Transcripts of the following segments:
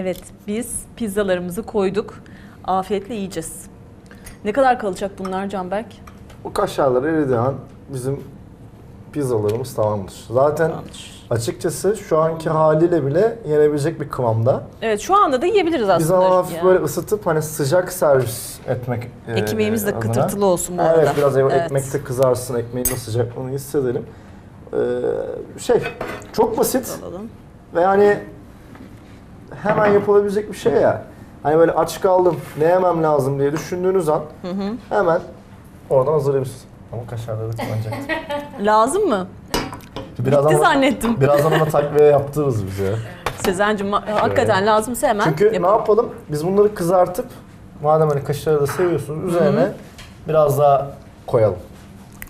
Evet, biz pizzalarımızı koyduk. Afiyetle yiyeceğiz. Ne kadar kalacak bunlar Canberk? Bu kaşarlar eridiği an bizim pizzalarımız tamamdır. Zaten Tamamdır. açıkçası şu anki haliyle bile yenebilecek bir kıvamda. Evet, şu anda da yiyebiliriz aslında. Biz ama hafif Yani. böyle ısıtıp hani sıcak servis etmek e, Ekmeğimiz de adına. kıtırtılı olsun bu arada. Evet biraz evet. Evet. ekmek de kızarsın, ekmeğin de sıcaklığını hissedelim. Ee, şey, çok basit Alalım. ve hani hemen yapılabilecek bir şey ya. Hani böyle aç kaldım, ne yemem lazım diye düşündüğünüz an hemen oradan hazırlıyorsunuz. Ama kaşarları kullanacaktım. Lazım mı? Birazdan, Bitti zannettim. birazdan ona takviye yaptırırız biz ya. Sezen'cim ma- hakikaten lazımsa hemen Çünkü yapalım. ne yapalım? Biz bunları kızartıp madem hani kaşarı da seviyorsunuz üzerine biraz daha koyalım.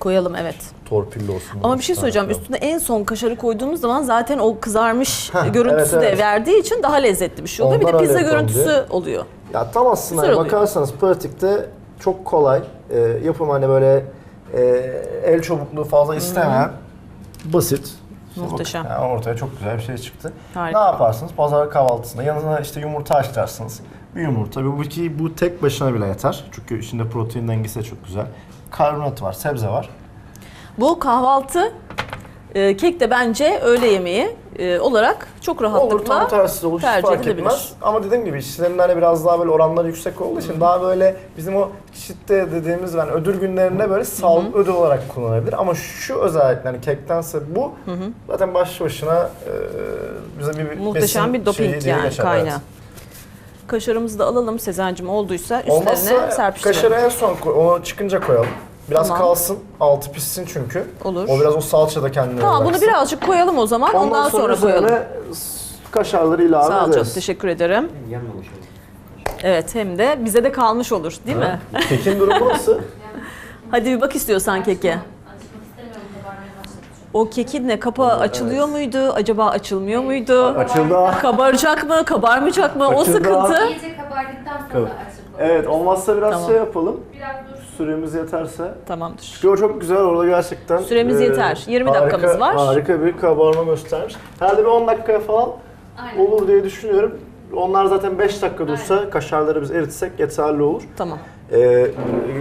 Koyalım evet. Torpilli olsun. Ama bir şey söyleyeceğim. Koyalım. Üstüne en son kaşarı koyduğumuz zaman zaten o kızarmış Heh, görüntüsü evet, de evet. verdiği için daha lezzetli bir şey oluyor. Bir de Ondan pizza görüntüsü diye. oluyor. Ya tam aslında Güzel hani oluyor. bakarsanız pratikte çok kolay. E, yapım hani böyle e, el çabukluğu fazla istemeyen basit. İşte Muhteşem. yani ortaya çok güzel bir şey çıktı. Harika. Ne yaparsınız? Pazar kahvaltısında yanına işte yumurta haşlarsınız. Bir yumurta. Bu ki bu tek başına bile yeter. Çünkü içinde protein dengesi de çok güzel. Karbonat var, sebze var. Bu kahvaltı e, kek de bence öğle yemeği e, olarak çok Olur rahatlıkla tam tersi olur hiç tercih fark edilebilir. etmez. Ama dediğim gibi işlerinde hani biraz daha böyle oranları yüksek olduğu için daha böyle bizim o çitte dediğimiz yani ödül günlerinde böyle sağlık ödül olarak kullanılabilir. Ama şu özellikle hani kektense bu zaten başlı başına e, bize bir muhteşem besin bir şeyi doping yani geçer, kaynağı. Kaşarımızı da alalım Sezen'cim olduysa üstlerine Olmazsa serpiştirelim. kaşarı en son koy, onu çıkınca koyalım. Biraz Tamam. kalsın, altı pişsin çünkü. Olur. O biraz o salça da kendine Tamam bunu bıraksın. birazcık koyalım o zaman ondan, sonra, üzerine koyalım. s- kaşarları ilave Sağ ol ederiz. teşekkür ederim. Yanmamış olur. Evet hem de bize de kalmış olur değil mi? Kekin durumu nasıl? Hadi bir bak istiyorsan keke. O kekin ne kapağı açılıyor muydu? Acaba açılmıyor muydu? Açıldı. Kabaracak mı? Kabarmayacak mı? O Açıldı. sıkıntı. İyice kabardıktan sonra Evet. olmazsa biraz Tamam. şey yapalım. Biraz dursun. Süremiz yeterse. Tamamdır. Çünkü o çok güzel orada gerçekten. Süremiz yeter. 20 harika- dakikamız var. Harika bir kabarma göstermiş. Herhalde bir 10 dakikaya falan Aynen. olur diye düşünüyorum. Onlar zaten 5 dakika dursa kaşarları biz eritsek yeterli olur. Tamam. Ee,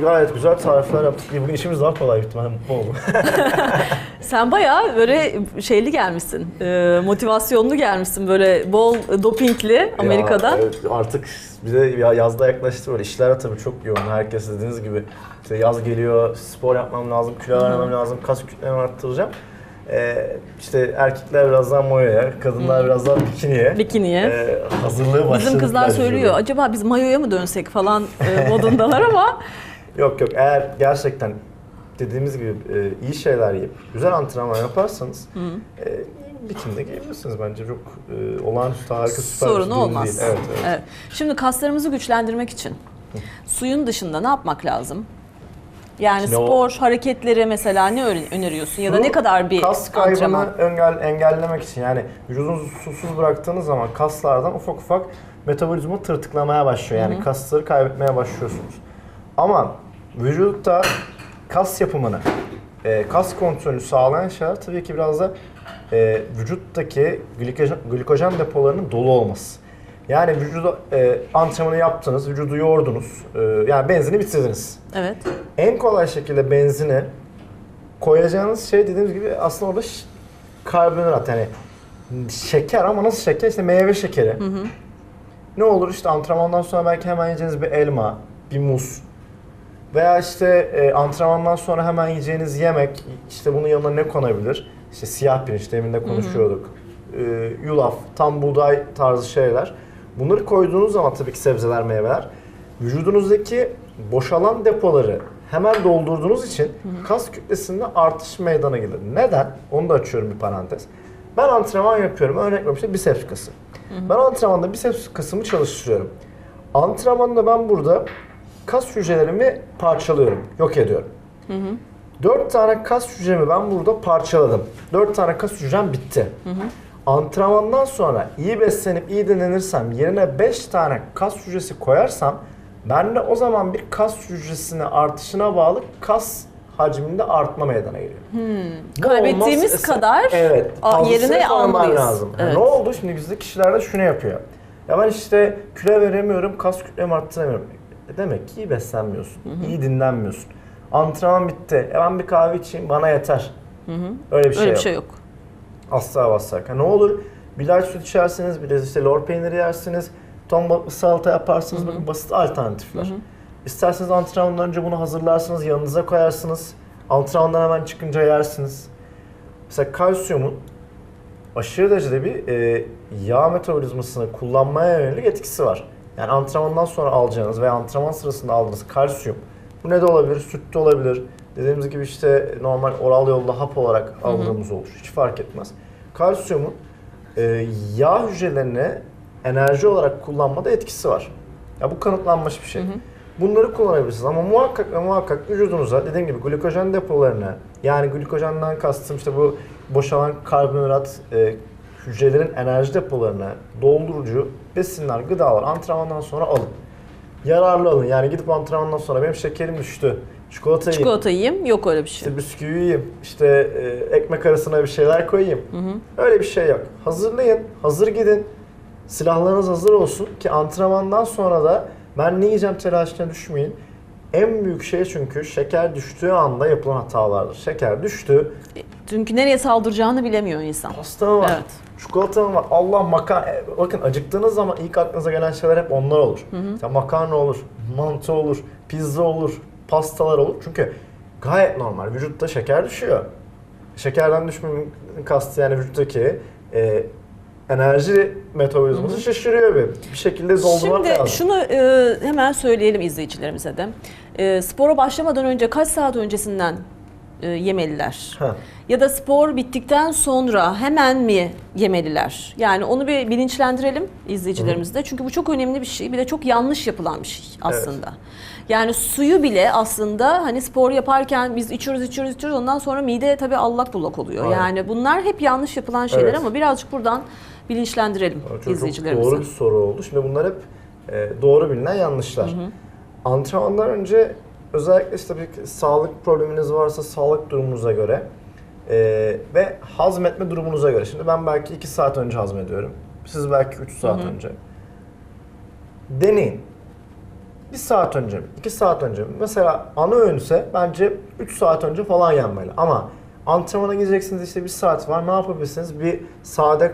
gayet güzel tarifler yaptık. Bugün işimiz daha kolay bitti. Ben mutlu oldum. Sen bayağı böyle şeyli gelmişsin. e, motivasyonlu gelmişsin. Böyle bol dopingli Amerika'dan. Ya, evet, artık bir de ya yazda yaklaştı böyle işler tabii çok yoğun. Herkes dediğiniz gibi işte yaz geliyor, spor yapmam lazım, kilo vermem lazım, kas kütlemi arttıracağım. Ee, işte erkekler biraz daha mayoya, kadınlar biraz daha bikiniye. Bikiniye. Ee, hazırlığı başladı. Bizim kızlar söylüyor. Acaba biz mayoya mı dönsek falan e, modundalar ama Yok yok eğer gerçekten dediğimiz gibi e, iyi şeyler yiyip güzel antrenman yaparsanız e, bikini de giyebilirsiniz bence çok e, olağanüstü harika süper bir sorunu durum olmaz. değil. Evet, evet. Evet. Şimdi kaslarımızı güçlendirmek için suyun dışında ne yapmak lazım? Yani Şimdi o- spor hareketleri mesela ne öneriyorsun ya da ne kadar bir kas kaybını antrenman? engel, engellemek için yani vücudunuzu susuz bıraktığınız zaman kaslardan ufak ufak metabolizma tırtıklamaya başlıyor. Yani kasları kaybetmeye başlıyorsunuz. Ama vücutta kas yapımını, e, kas kontrolünü sağlayan şeyler tabii ki biraz da e, vücuttaki glikojen, glikojen depolarının dolu olması. Yani vücuda e, antrenmanı yaptınız, vücudu yordunuz, e, yani benzini bitirdiniz. Evet. En kolay şekilde benzini koyacağınız şey dediğimiz gibi aslında orada karbonhidrat yani şeker ama nasıl şeker? İşte meyve şekeri. Ne olur işte antrenmandan sonra belki hemen yiyeceğiniz bir elma, bir muz veya işte e, antrenmandan sonra hemen yiyeceğiniz yemek işte bunun yanına ne konabilir? İşte siyah pirinç demin de konuşuyorduk. E, yulaf, tam buğday tarzı şeyler. Bunları koyduğunuz zaman tabii ki sebzeler, meyveler vücudunuzdaki boşalan depoları hemen doldurduğunuz için kas kütlesinde artış meydana gelir. Neden? Onu da açıyorum bir parantez. Ben antrenman yapıyorum. Örnek veriyorum işte biceps kası. Ben antrenmanda biceps kasımı çalıştırıyorum. Antrenmanda ben burada kas hücrelerimi parçalıyorum, yok ediyorum. Dört tane kas hücremi ben burada parçaladım. Dört tane kas hücrem bitti. Antrenmandan sonra iyi beslenip iyi dinlenirsem yerine 5 tane kas hücresi koyarsam ben de o zaman bir kas hücresine artışına bağlı kas hacminde artma meydana geliyor. Bu Kaybettiğimiz olmaz. kadar evet, a- yerine almalıyız. Lazım. Evet. Ne oldu? Şimdi bizde kişilerde şunu yapıyor. Ya ben işte kilo veremiyorum, kas kütlemi arttıramıyorum. E demek ki iyi beslenmiyorsun, iyi dinlenmiyorsun. Antrenman bitti, e ben bir kahve içeyim bana yeter. Öyle bir şey Öyle yok. bir şey yok. Asla ve asla. Ha, ne olur light süt içersiniz, biraz işte lor peyniri yersiniz, ton balıklı salata yaparsınız. Bakın basit alternatifler. İsterseniz antrenmandan önce bunu hazırlarsınız, yanınıza koyarsınız. Antrenmandan hemen çıkınca yersiniz. Mesela kalsiyumun aşırı derecede bir e, yağ metabolizmasını kullanmaya yönelik etkisi var. Yani antrenmandan sonra alacağınız veya antrenman sırasında aldığınız kalsiyum bu ne de olabilir? Süt de olabilir. Dediğimiz gibi işte normal oral yolda hap olarak aldığımız olur. Hiç fark etmez. Kalsiyumun e, yağ hücrelerine enerji olarak kullanmada etkisi var. Ya bu kanıtlanmış bir şey. Bunları kullanabilirsiniz ama muhakkak ve muhakkak vücudunuza dediğim gibi glikojen depolarına yani glikojenden kastım işte bu boşalan karbonhidrat e, hücrelerin enerji depolarına doldurucu besinler, gıdalar antrenmandan sonra alın. Yararlı alın. Yani gidip antrenmandan sonra benim şekerim düştü. Çikolata. Çikolata yiyeyim yok öyle bir şey. İşte bisküvi yiyeyim, işte e, ekmek arasına bir şeyler koyayım. Öyle bir şey yok. Hazırlayın, hazır gidin. Silahlarınız hazır olsun ki antrenmandan sonra da ben ne yiyeceğim telaşına düşmeyin. En büyük şey çünkü şeker düştüğü anda yapılan hatalardır. Şeker düştü, Çünkü nereye saldıracağını bilemiyor insan. pasta var, Evet. çikolata var, Allah makarna. Bakın acıktığınız zaman ilk aklınıza gelen şeyler hep onlar olur. İşte makarna olur, mantı olur, pizza olur, pastalar olur. Çünkü gayet normal. Vücutta şeker düşüyor. Şekerden düşmenin kastı yani vücuttaki e, enerji metabolizması şaşırıyor bir. Bir şekilde doldurmak Şimdi lazım. şunu e, hemen söyleyelim izleyicilerimize de. E, spora başlamadan önce kaç saat öncesinden e, yemeliler? Ha. Ya da spor bittikten sonra hemen mi yemeliler? Yani onu bir bilinçlendirelim izleyicilerimizde. Çünkü bu çok önemli bir şey. Bir de çok yanlış yapılan bir şey aslında. Yani suyu bile aslında hani spor yaparken biz içiyoruz içiyoruz içiyoruz ondan sonra mide tabii allak bullak oluyor. Aynen. Yani bunlar hep yanlış yapılan şeyler Evet. ama birazcık buradan bilinçlendirelim Çok, çok izleyicilerimizi. doğru bir soru oldu. Şimdi bunlar hep e, doğru bilinen yanlışlar. Antrenmandan önce özellikle işte bir sağlık probleminiz varsa sağlık durumunuza göre e, ve hazmetme durumunuza göre. Şimdi ben belki 2 saat önce hazmediyorum. Siz belki 3 saat önce. Deneyin. Bir saat önce mi? 2 saat önce mi? Mesela ana öğünse bence 3 saat önce falan yenmeli. Ama antrenmana gideceksiniz işte bir saat var. Ne yapabilirsiniz? Bir sade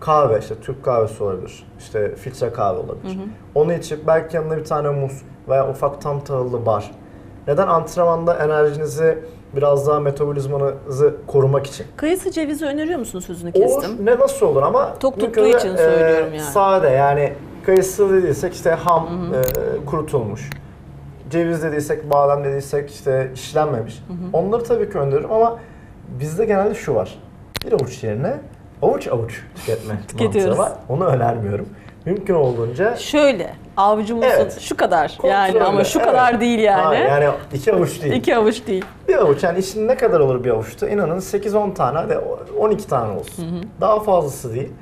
kahve işte Türk kahvesi olabilir. İşte filtre kahve olabilir. Onu içip belki yanına bir tane muz veya ufak tam tahıllı bar. Neden? Antrenmanda enerjinizi biraz daha metabolizmanızı korumak için. Kayısı cevizi öneriyor musun sözünü Olur. kestim? Ne nasıl olur ama Tok tuttuğu için e, söylüyorum yani. Sade yani kayısı dediysek işte ham e, kurutulmuş. Ceviz dediysek, badem dediysek işte işlenmemiş. Onları tabii ki öneririm ama bizde genelde şu var. Bir avuç yerine avuç avuç tüketme mantığı var. Onu önermiyorum. Mümkün olduğunca Şöyle avucumuzun Evet. şu kadar yani kontrollü. ama şu Evet. kadar değil yani. Ha, yani iki avuç değil. İki avuç değil. Bir avuç yani işin ne kadar olur bir avuçta? İnanın 8-10 tane hadi 12 tane olsun. Daha fazlası değil.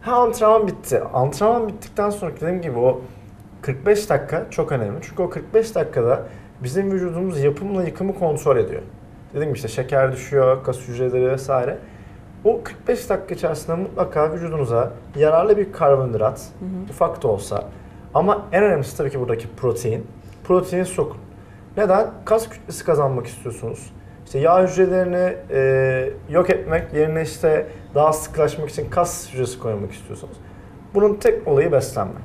Ha antrenman bitti. Antrenman bittikten sonra dediğim gibi o 45 dakika çok önemli. Çünkü o 45 dakikada bizim vücudumuz yapımla yıkımı kontrol ediyor. Dediğim gibi işte şeker düşüyor, kas hücreleri vesaire. O 45 dakika içerisinde mutlaka vücudunuza yararlı bir karbonhidrat, ufak da olsa ama en önemlisi tabii ki buradaki protein. Proteini sokun. Neden? Kas kütlesi kazanmak istiyorsunuz. İşte yağ hücrelerini e, yok etmek yerine işte daha sıkılaşmak için kas hücresi koymak istiyorsunuz. Bunun tek olayı beslenme.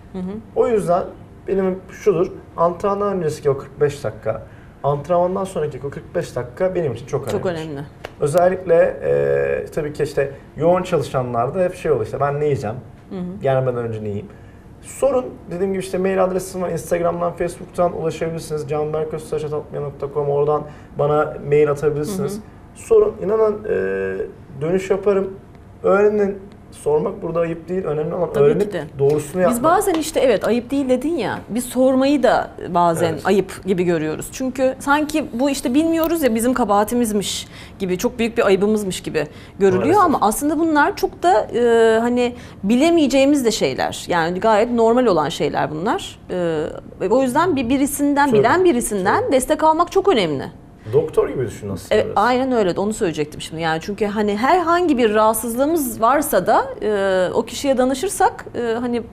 O yüzden benim şudur, antrenman öncesi o 45 dakika, antrenmandan sonraki o 45 dakika benim için çok önemli. Çok önemli. Özellikle e, tabii ki işte yoğun çalışanlarda hep şey oluyor işte ben ne yiyeceğim, gelmeden önce ne yiyeyim. Sorun dediğim gibi işte mail adresim var. Instagram'dan, Facebook'tan ulaşabilirsiniz. canberközsaçatatmaya.com oradan bana mail atabilirsiniz. Sorun. inanın e, dönüş yaparım. Öğrenin. Sormak burada ayıp değil. Önemli olan Tabii öğrenip ki de. doğrusunu yapmak. Biz bazen işte evet ayıp değil dedin ya biz sormayı da bazen Evet. ayıp gibi görüyoruz. Çünkü sanki bu işte bilmiyoruz ya bizim kabahatimizmiş gibi çok büyük bir ayıbımızmış gibi görülüyor Maalesef. ama aslında bunlar çok da e, hani bilemeyeceğimiz de şeyler. Yani gayet normal olan şeyler bunlar. E, ve o yüzden bir birisinden Tabii, bilen birisinden destek almak çok önemli. Doktor gibi düşün aslında. Evet, aynen öyle. Onu söyleyecektim şimdi. Yani çünkü hani herhangi bir rahatsızlığımız varsa da e, o kişiye danışırsak e, hani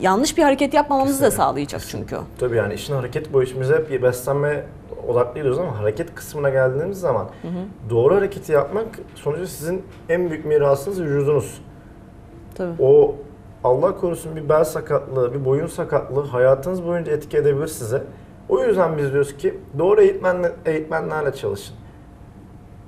yanlış bir hareket yapmamamızı da sağlayacak çünkü. Tabii yani işin hareket bu işimize hep beslenme odaklıyız ama hareket kısmına geldiğimiz zaman doğru hareketi yapmak sonuçta sizin en büyük mirasınız vücudunuz. Tabii. O Allah korusun bir bel sakatlığı, bir boyun sakatlığı hayatınız boyunca etki edebilir size. O yüzden biz diyoruz ki doğru eğitmenle, eğitmenlerle çalışın.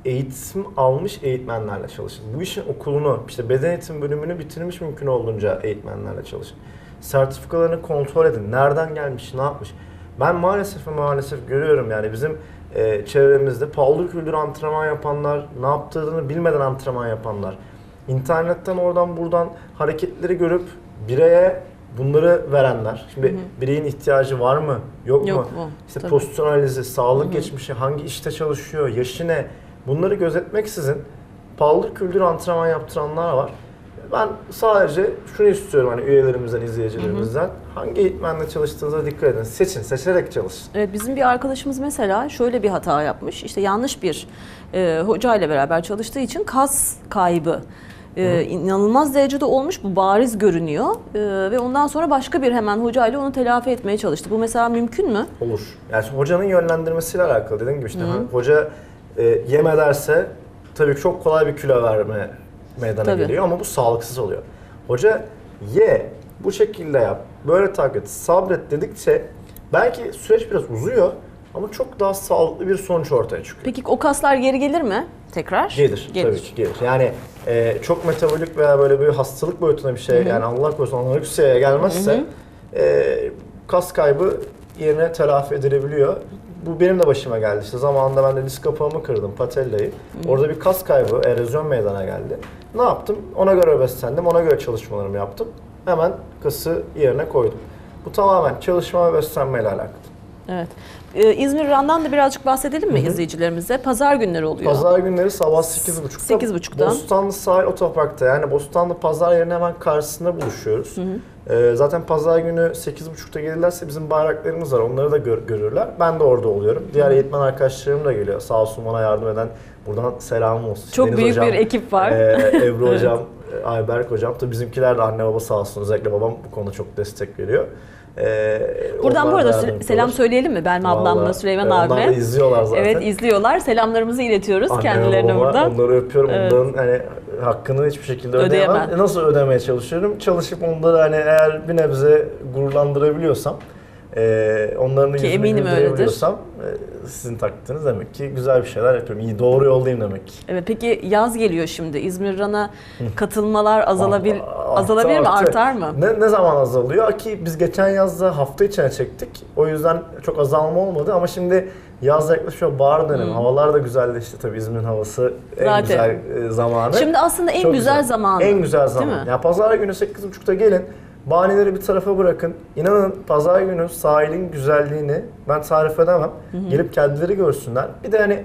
Eğitim almış eğitmenlerle çalışın. Bu işin okulunu, işte beden eğitim bölümünü bitirmiş mümkün olduğunca eğitmenlerle çalışın. Sertifikalarını kontrol edin. Nereden gelmiş, ne yapmış. Ben maalesef maalesef görüyorum yani bizim e, çevremizde paldır küldür antrenman yapanlar, ne yaptığını bilmeden antrenman yapanlar, internetten oradan buradan hareketleri görüp bireye bunları verenler. Şimdi bireyin ihtiyacı var mı, yok, Yok mu? mu? İşte Tabii. pozisyon analizi, sağlık geçmişi, hangi işte çalışıyor, yaşı ne? Bunları gözetmeksizin paldır küldür antrenman yaptıranlar var. Ben sadece şunu istiyorum hani üyelerimizden, izleyicilerimizden. Hangi eğitmenle çalıştığınıza dikkat edin. Seçin, seçerek çalışın. Evet, bizim bir arkadaşımız mesela şöyle bir hata yapmış. İşte yanlış bir e, hoca ile beraber çalıştığı için kas kaybı e, inanılmaz derecede olmuş. Bu bariz görünüyor. E, ve ondan sonra başka bir hemen hoca ile onu telafi etmeye çalıştı. Bu mesela mümkün mü? Olur. Yani hocanın yönlendirmesiyle alakalı. Dediğim gibi işte ha, hoca e, yeme derse tabii çok kolay bir kilo verme meydana Tabii. geliyor ama bu sağlıksız oluyor. Hoca ye, bu şekilde yap, böyle takip et, sabret dedikçe belki süreç biraz uzuyor ama çok daha sağlıklı bir sonuç ortaya çıkıyor. Peki o kaslar geri gelir mi tekrar? Gelir, tabii ki gelir. Yani e, çok metabolik veya böyle bir hastalık boyutunda bir şey yani Allah korusun anoreksiyaya gelmezse e, kas kaybı yerine telafi edilebiliyor. Bu benim de başıma geldi. İşte zamanında ben de diz kapağımı kırdım, patellayı. Orada bir kas kaybı, erozyon meydana geldi. Ne yaptım? Ona göre beslendim, ona göre çalışmalarımı yaptım. Hemen kası yerine koydum. Bu tamamen çalışma ve beslenmeyle alakalı. Evet. E, İzmir Ran'dan da birazcık bahsedelim mi izleyicilerimize? Pazar günleri oluyor. Pazar günleri sabah 8.30'da 8.30'da. Bostanlı Sahil Otopark'ta yani Bostanlı Pazar yerinin hemen karşısında buluşuyoruz. Ee, zaten pazar günü 8.30'da gelirlerse bizim bayraklarımız var. Onları da gör- görürler. Ben de orada oluyorum. Diğer eğitmen arkadaşlarım da geliyor. Sağ olsun bana yardım eden. Buradan selamım olsun. Çok Deniz büyük hocam, bir ekip var. e, Ebru hocam, e, Ayberk hocam. Tabii bizimkiler de anne baba sağ olsun. Özellikle babam bu konuda çok destek veriyor. Ee, Buradan bu arada selam olur. söyleyelim mi? Belma ablamla Vallahi, Süleyman e, abime. Onlar izliyorlar zaten. Evet izliyorlar. Selamlarımızı iletiyoruz Anne, kendilerine babama buradan. Onları öpüyorum. Evet. Onların hani hakkını hiçbir şekilde ödeyemem. Ödeyemem. E, Nasıl ödemeye çalışıyorum? Çalışıp onları hani eğer bir nebze gururlandırabiliyorsam, e, onların da Ki yüzünü eminim öyledir. güldürebiliyorsam e, sizin takdiriniz demek ki güzel bir şeyler yapıyorum. İyi doğru yoldayım demek ki. Evet peki yaz geliyor şimdi. İzmir Ran'a katılmalar azalabil Arttı, azalabilir mi? arttı. Artar mı? Ne, ne zaman azalıyor? Ki biz geçen yazda hafta içine çektik. O yüzden çok azalma olmadı ama şimdi yaz yaklaşıyor. Bahar dönemi. Havalar da güzelleşti tabii İzmir'in havası en Zaten. güzel e, zamanı. Şimdi aslında en Çok güzel, zamanı. En güzel zaman. Ya pazar günü 8.30'da gelin. Bahaneleri bir tarafa bırakın. İnanın pazar günü sahilin güzelliğini ben tarif edemem. Gelip kendileri görsünler. Bir de hani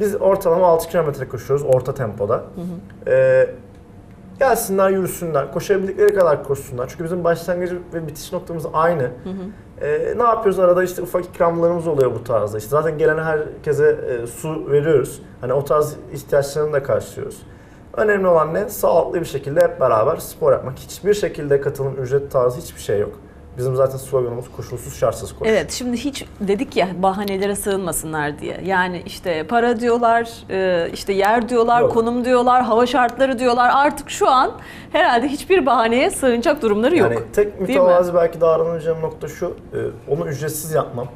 biz ortalama 6 kilometre koşuyoruz orta tempoda. Ee, gelsinler yürüsünler. Koşabildikleri kadar koşsunlar. Çünkü bizim başlangıcı ve bitiş noktamız aynı. Ee, ne yapıyoruz arada işte ufak ikramlarımız oluyor bu tarzda. İşte zaten gelen herkese e, su veriyoruz. Hani o tarz ihtiyaçlarını da karşılıyoruz. Önemli olan ne? Sağlıklı bir şekilde hep beraber spor yapmak. Hiçbir şekilde katılım ücret tarzı hiçbir şey yok. Bizim zaten sloganımız koşulsuz şartsız koş. Evet şimdi hiç dedik ya bahanelere sığınmasınlar diye. Yani işte para diyorlar, e, işte yer diyorlar, Yok. konum diyorlar, hava şartları diyorlar. Artık şu an herhalde hiçbir bahaneye sığınacak durumları yok. Yani tek mütevazi belki davranacağım nokta şu, e, onu ücretsiz yapmam.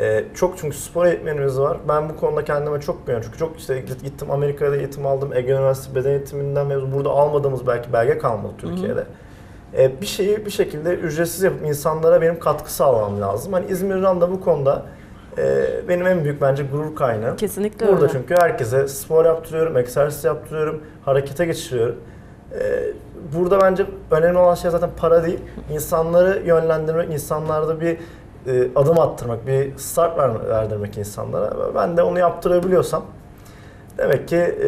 E, çok çünkü spor eğitmenimiz var. Ben bu konuda kendime çok güveniyorum. Çünkü çok işte git- gittim Amerika'da eğitim aldım. Ege Üniversitesi Beden Eğitiminden mezun. Burada almadığımız belki belge kalmadı Türkiye'de. E, bir şeyi bir şekilde ücretsiz yapıp insanlara benim katkı sağlamam lazım. Hani İzmir Run da bu konuda e, benim en büyük bence gurur kaynağı. Kesinlikle Burada öyle. çünkü herkese spor yaptırıyorum, egzersiz yaptırıyorum, harekete geçiriyorum. Ee, burada bence önemli olan şey zaten para değil. İnsanları yönlendirmek, insanlarda bir e, adım attırmak, bir start ver- verdirmek insanlara. Ben de onu yaptırabiliyorsam demek ki e,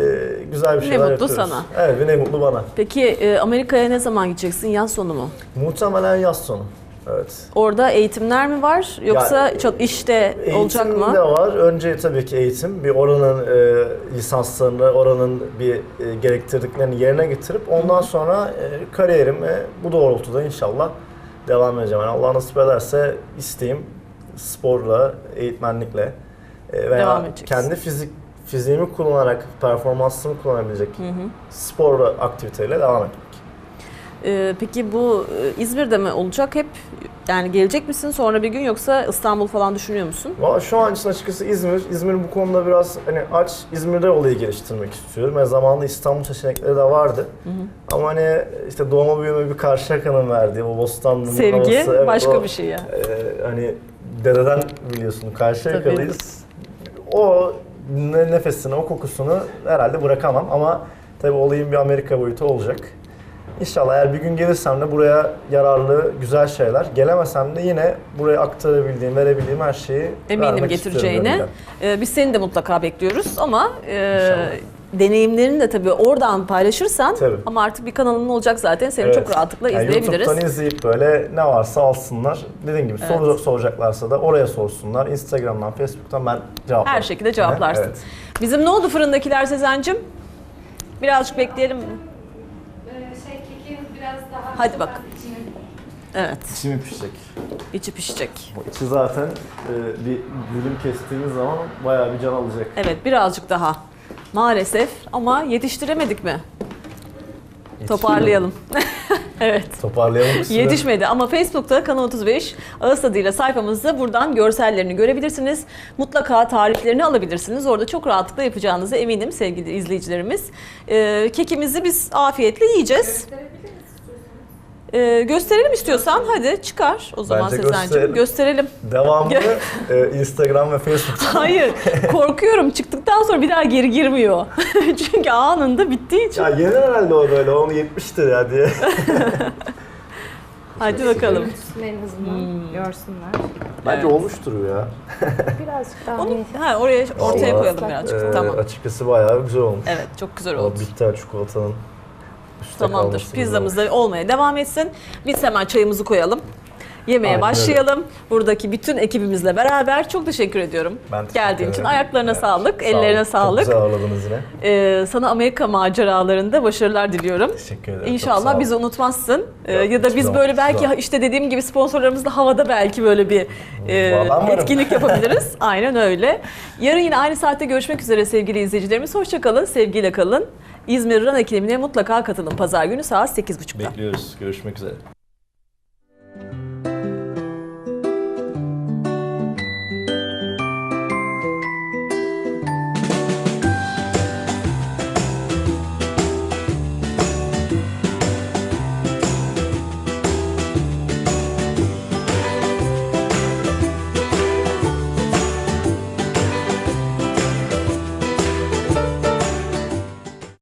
güzel bir Ne şeyler mutlu yapıyoruz. sana. Evet, ne mutlu bana. Peki e, Amerika'ya ne zaman gideceksin? Yaz sonu mu? Muhtemelen yaz sonu. Evet. Orada eğitimler mi var yoksa Ya, çok işte olacak Eğitim mı? de var. Önce tabii ki eğitim. Bir oranın e, lisanslarını, oranın bir e, gerektirdiklerini yerine getirip ondan sonra e, kariyerimi bu doğrultuda inşallah devam edeceğim. Yani Allah nasip ederse isteğim sporla, eğitmenlikle e, veya kendi fizik fiziğimi kullanarak, performansımı kullanabilecek spor aktiviteyle devam etmek. Ee, peki bu e, İzmir'de mi olacak hep? Yani gelecek misin sonra bir gün yoksa İstanbul falan düşünüyor musun? Valla şu an için açıkçası İzmir, İzmir bu konuda biraz hani aç, İzmir'de olayı geliştirmek istiyorum. Ve zamanında İstanbul seçenekleri de vardı. Ama hani işte doğma büyüme bir Karşıyaka'nın verdiği o Bostanlı'nın Sevgi havası, evet, başka o, bir şey ya. e, hani dededen biliyorsun Karşıyaka'lıyız. O ne- nefesini, o kokusunu herhalde bırakamam ama tabii olayın bir Amerika boyutu olacak. İnşallah eğer bir gün gelirsem de buraya yararlı, güzel şeyler. Gelemesem de yine buraya aktarabildiğim, verebildiğim her şeyi Eminim vermek getireceğine. istiyorum Ee, biz seni de mutlaka bekliyoruz ama e, deneyimlerini de tabii oradan paylaşırsan Tabii. ama artık bir kanalın olacak zaten seni Evet. çok rahatlıkla Yani izleyebiliriz. YouTube'dan izleyip böyle ne varsa alsınlar. Dediğim gibi soru soracaklarsa da oraya sorsunlar. Instagram'dan, Facebook'tan ben cevaplarım. Her şekilde cevaplarsın. Evet. Bizim ne oldu fırındakiler Sezen'cim? Birazcık bekleyelim mi? Ee, şey kekin biraz daha... Hadi bak. Evet, İçimi pişecek. içi pişecek. O içi zaten e, bir dilim kestiğimiz zaman bayağı bir can alacak. Evet, birazcık daha. Maalesef ama yetiştiremedik mi? Toparlayalım. evet. Toparlayalım kısmını. Yetişmedi ama Facebook'ta Kanal 35 ağız tadıyla sayfamızda buradan görsellerini görebilirsiniz. Mutlaka tariflerini alabilirsiniz. Orada çok rahatlıkla yapacağınıza eminim sevgili izleyicilerimiz. Ee, kekimizi biz afiyetle yiyeceğiz. İstiyorsanız. Ee, gösterelim istiyorsan hadi çıkar o zaman Bence Sezen'cim. gösterelim. Gösterelim. Devamlı e, Instagram ve Facebook'ta. Hayır korkuyorum çıktıktan sonra bir daha geri girmiyor. Çünkü anında bittiği için. Ya yenir herhalde o böyle. Onu yetmiştir ya diye. Hadi bakalım. En azından görsünler. Bence Evet. olmuştur ya. Birazcık daha Onu ha, oraya ortaya Vallahi, koyalım birazcık. E, tamam. Açıkçası bayağı güzel olmuş. Evet çok güzel O oldu. bitter çikolatanın Tamamdır. kalması güzel Pizzamız da olmaya devam etsin. Biz hemen çayımızı koyalım. Yemeğe Aynen öyle. başlayalım. Buradaki bütün ekibimizle beraber çok teşekkür ediyorum. Ben teşekkür Geldiğin için ederim. ayaklarına Evet. sağlık, Sağ ellerine olun. sağlık. Çok güzel ağırladınız yine. Ee, sana Amerika maceralarında başarılar diliyorum. Teşekkür ederim. çok sağ İnşallah olun. bizi unutmazsın. Ee, Yok, ya da hiçbir biz zaman, böyle hiçbir belki zaman. işte dediğim gibi sponsorlarımız da havada belki böyle bir e, Vallahi varım. etkinlik yapabiliriz. Aynen öyle. Yarın yine aynı saatte görüşmek üzere sevgili izleyicilerimiz. Hoşçakalın, sevgiyle kalın. İzmir Run ekibine mutlaka katılın. Pazar günü saat 8.30'da. Bekliyoruz. Görüşmek üzere.